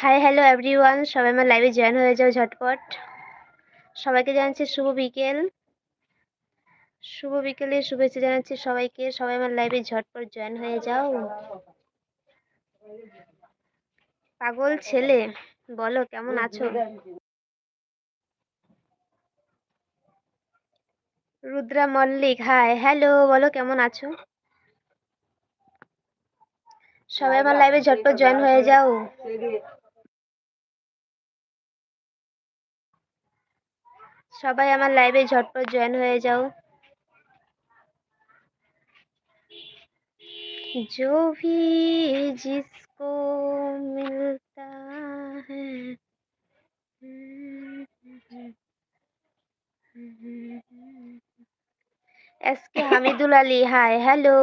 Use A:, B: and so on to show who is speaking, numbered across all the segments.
A: Hi hello everyone সবাই আমার লাইভে জয়েন হয়ে যাও ঝটপট। সবাইকে জানাচ্ছি শুভ বিকেল। শুভ বিকেলে শুভেচ্ছা জানাচ্ছি সবাইকে। সবাই আমার লাইভে ঝটপট জয়েন হয়ে যাও। পাগল ছেলে, বলো কেমন আছো? রুদ্রা মল্লিক হাই হ্যালো বলো কেমন আছো? সবাই আমার লাইভে ঝটপট জয়েন হয়ে যাও সবাই আমার লাইভে ঝটপট জয়েন হয়ে যাও जो भी जिसको मिलता है SK Hamidul Ali hi hello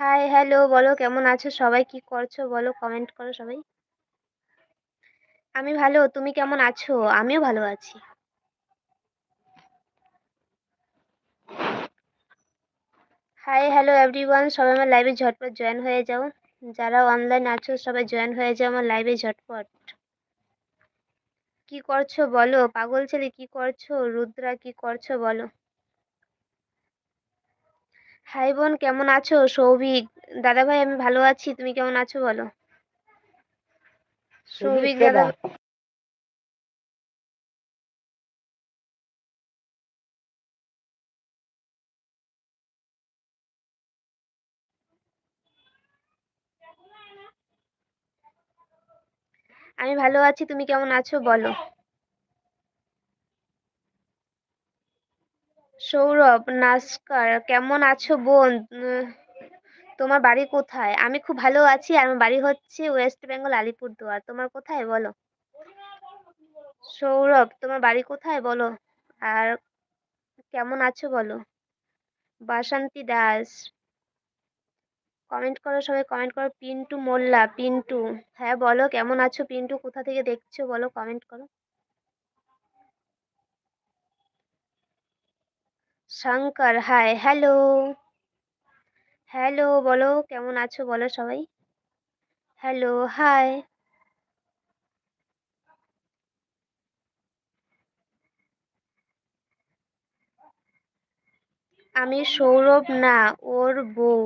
A: hi hello বলো, কেমন আছো? সবাই কি করছ? বলো কমেন্ট করো সবাই। আমি ভালো, তুমি কেমন আছো? আমিও ভালো আছি। হাই হ্যালো এভরিওয়ান সবাই আমার লাইভে ঝটপট জয়েন হয়ে যাও। যারা অনলাইন আছো, সবাই জয়েন হয়ে যাও আমার লাইভে ঝটপট। কি করছ বলো? পাগল ছেলে কি করছ? রুদ্রা কি করছ বলো? হাই বোন কেমন আছো? সৌভিক। দাদা ভাই আমি ভালো আছি। তুমি কেমন আছো বলো? সৌভিক দাদা। আমি ভালো আছি। তুমি কেমন আছো বলো? সৌরভ, নাস্কার, কেমন আছো বোন? তোমার বাড়ি কোথায়? আমি খুব ভালো আছি, আর আমার বাড়ি হচ্ছে ওয়েস্ট বেঙ্গল আলিপুরদুয়ার। তোমার কোথায় বলো? সৌরভ, তোমার বাড়ি কোথায় বলো? আর কেমন আছো বলো? বাসন্তী দাস। কমেন্ট করো সবাই, কমেন্ট করো। পিন্টু মোল্লা, পিন্টু। হ্যাঁ বলো, কেমন আছো পিন্টু? কোথা থেকে দেখছ? বলো, কমেন্ট করো। শঙ্কর হাই হ্যালো হ্যালো বলো, কেমন আছো বলো সবাই? হ্যালো হাই আমি সৌরভ না, ওর বউ।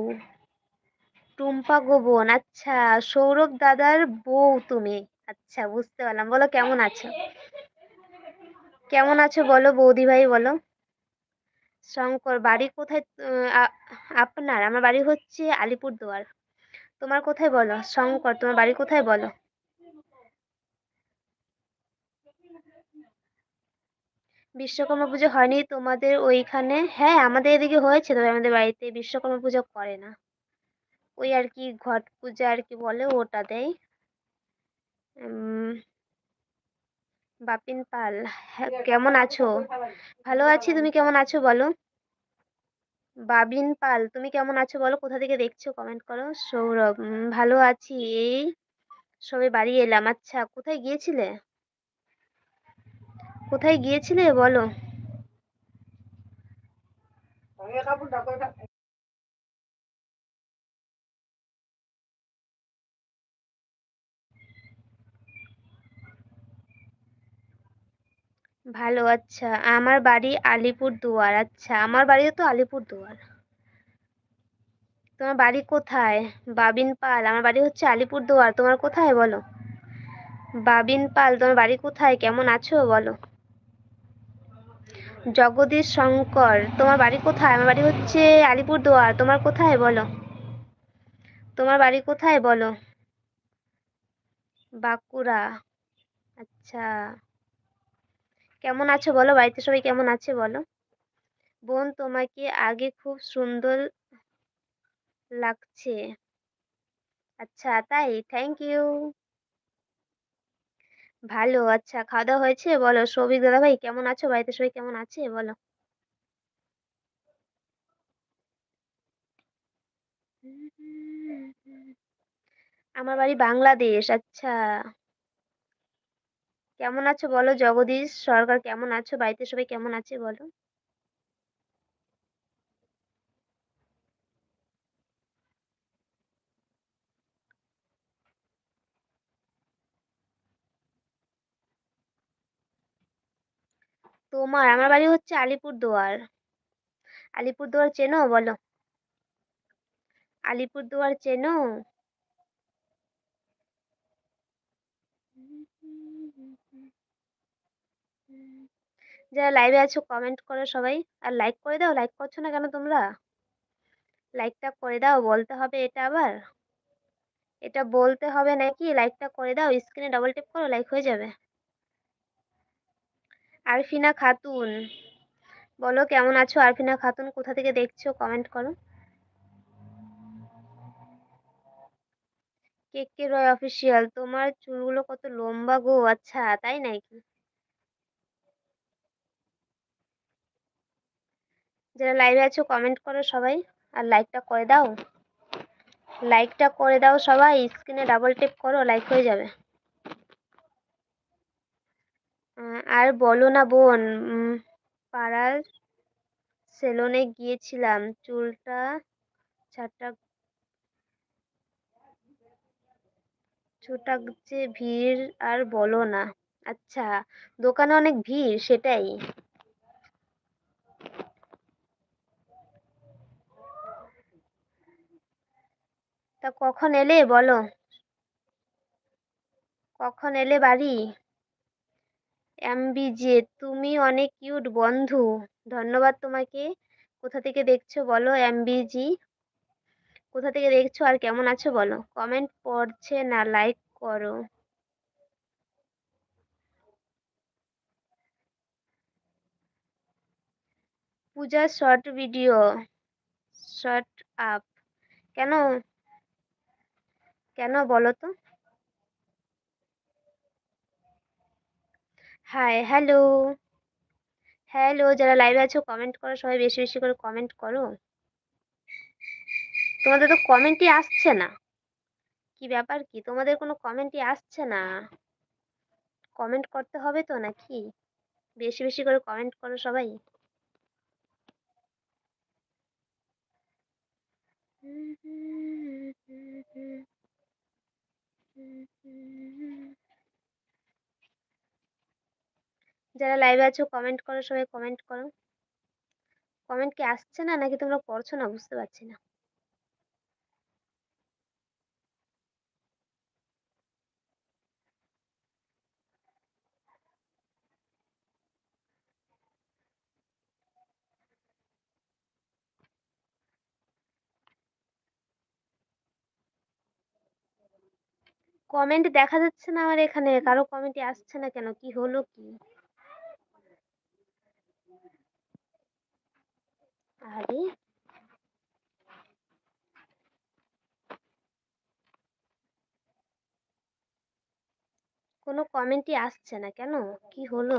A: টুম্পা গো বোন আচ্ছা সৌরভ দাদার বউ তুমি। আচ্ছা বুঝতে পারলাম। বলো, কেমন আছো? কেমন আছো বলো বৌদি ভাই বলো। শঙ্কর, বাড়ি কোথায়? আপনার? আমার বাড়ি হচ্ছে আলিপুরদুয়ার। তোমার কোথায় বলো? শঙ্কর, তোমার বাড়ি কোথায় বলো? বিশ্বকর্মা পুজো হয়নি তোমাদের ওইখানে? হ্যাঁ আমাদের এদিকে হয়েছে তবে আমাদের বাড়িতে বিশ্বকর্মা পুজো করে না। ওই আর কি ঘট পূজা আর কি বলে ওটা দেয়। বাপিন পাল হ্যাঁ, কেমন আছো? ভালো আছি তুমি কেমন আছো বলো? বাবিন পাল তুমি কেমন আছো বলো? কোথা থেকে দেখছ? কমেন্ট করো। সৌরভ ভালো আছি। এই সবে বাড়ি এলাম। আচ্ছা কোথায় গিয়েছিলে? কোথায় গিয়েছিলে বলো? ভালো আচ্ছা। আমার বাড়ি আলিপুর দুয়ার আচ্ছা। আমার বাড়িও তো আলিপুর দুয়ার তোমার বাড়ি কোথায়? বাবিন পাল। আমার বাড়ি হচ্ছে আলিপুর দুয়ার তোমার কোথায় বলো? বাবিন পাল, তোমার বাড়ি কোথায়? কেমন আছো বলো? জগদীশ শঙ্কর, তোমার বাড়ি কোথায়? আমার বাড়ি হচ্ছে আলিপুর দুয়ার তোমার কোথায় বলো? তোমার বাড়ি কোথায় বলো? বাঁকুড়া। আচ্ছা। কেমন আছো বলো? বাড়িতে সবাই কেমন আছে বলো? বোন, তোমাকে আগে খুব সুন্দর লাগছে। আচ্ছা তাই? থ্যাংক ইউ ভালো আচ্ছা খাওয়া দাওয়া হয়েছে? বলো, সৌভিক দাদা ভাই কেমন আছো? বাড়িতে সবাই কেমন আছে? বলো। আমার বাড়ি বাংলাদেশ আচ্ছা। কেমন আছো বলো? জগদীশ, সরকার কেমন আছো? বাড়িতে সবাই কেমন আছে বলো? তোমার, আমার বাড়ি হচ্ছে আলিপুরদুয়ার। আলিপুরদুয়ার চেনো বলো? আলিপুরদুয়ার চেনো? যারা লাইভে আছো কমেন্ট করো সবাই। আর লাইক করে দাও লাইক করছ না কেন তোমরা? লাইকটা করে দাও, বলতে হবে এটা আবার। এটা বলতে হবে নাকি? লাইকটা করে দাও স্ক্রিনে ডাবল টেপ করো লাইক হয়ে যাবে। আরফিনা খাতুন, বলো কেমন আছো? আরফিনা খাতুন, কোথা থেকে দেখছ? কমেন্ট করো। কেক কে রয় অফিসিয়াল তোমার চুলগুলো কত লম্বা গো আচ্ছা তাই নাকি? যারা লাইভে আছো কমেন্ট করো সবাই। আর লাইকটা করে দাও। লাইকটা করে দাও সবাই। স্ক্রিনে ডাবল টেপ করো লাইক হয়ে যাবে। আর বলো না বোন পাড়ার সেলুনে গিয়েছিলাম। চুলটা ছাটা যে ভিড় আর বলো না। আচ্ছা দোকানে অনেক ভিড়, সেটাই। তা কখন এলে বলো? কখন এলে বাড়ি? এমবিজে তুমি অনেক কিউট বন্ধু। ধন্যবাদ তোমাকে। কোথা থেকে দেখছ বলো এমবিজি কোথা থেকে দেখছ আর কেমন আছো বলো? কমেন্ট পড়ছে না, লাইক করো। Puja short video, short up. কেন? কেন বলো তো? হাই হ্যালো হ্যালো যারা লাইভে আছো কমেন্ট করো, সবাই বেশি বেশি করে কমেন্ট করো। তোমাদের তো কমেন্টই আসছে না। কি ব্যাপার কি? তোমাদের কোনো কমেন্টই আসছে না। কমেন্ট করতে হবে তো নাকি? বেশি বেশি করে কমেন্ট করো সবাই। যারা লাইভে আছো কমেন্ট করো, সবাই কমেন্ট করো। কমেন্ট কি আসছে না, নাকি তোমরা পড়ছো না, বুঝতে পারছি না। কমেন্ট দেখা যাচ্ছে না আমার এখানে, কারও কমেন্টে আসছে না কেন? কি হলো কি? আরে! কোনো কমেন্টই আসছে না কেন? কি হলো?